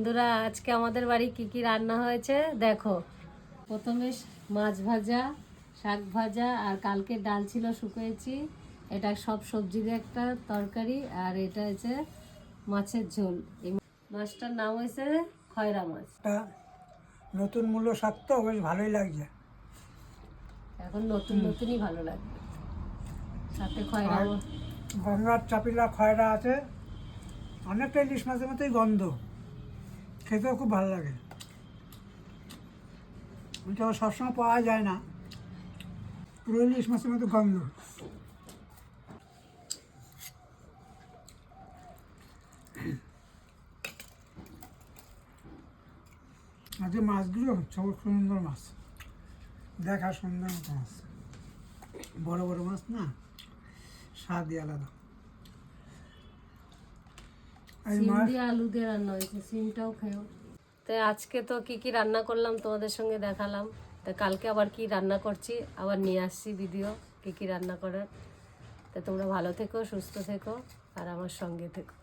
বন্ধুরা আজকে আমাদের বাড়ি কি কি রান্না হয়েছে? দেখো প্রথমে মাছ ভাজা শাক ভাজা আর কালকে ডাল ছিল শুকিয়েছি। এটা সব সবজি দিয়ে একটা তরকারি আর এটা হচ্ছে মাছের ঝোল। এই মাছটার নাম হয়েছে খয়রা মাছ। নতুন মূল্য শাক তো বেশ ভালোই লাগছে। এখন নতুন নতুনই ভালো লাগবে। সাথে খয়রা গঙ্গার চাপিলা খয়রা আছে। অনেকটা ইলিশ মাছের মতোই গন্ধ। খেতেও খুব ভালো লাগে। ওইটা সবসময় পাওয়া যায় না। পুরো ইলিশ মাছের মতো গন্ধ। আর যে মাছগুলো সব সুন্দর মাছ। দেখা সুন্দর মতো মাছ। বড় বড় মাছ না? স্বাদই আলাদা। সিম দিয়ে আলু দিয়ে রান্না হয়েছে সিমটাও খেও তো আজকে তো কি কি রান্না করলাম তোমাদের সঙ্গে দেখালাম। তো কালকে আবার কি রান্না করছি আবার নিয়ে আসছি ভিডিও কি কি রান্না করার। তো তোমরা ভালো থেকো সুস্থ থেকো আর আমার সঙ্গে থেকো।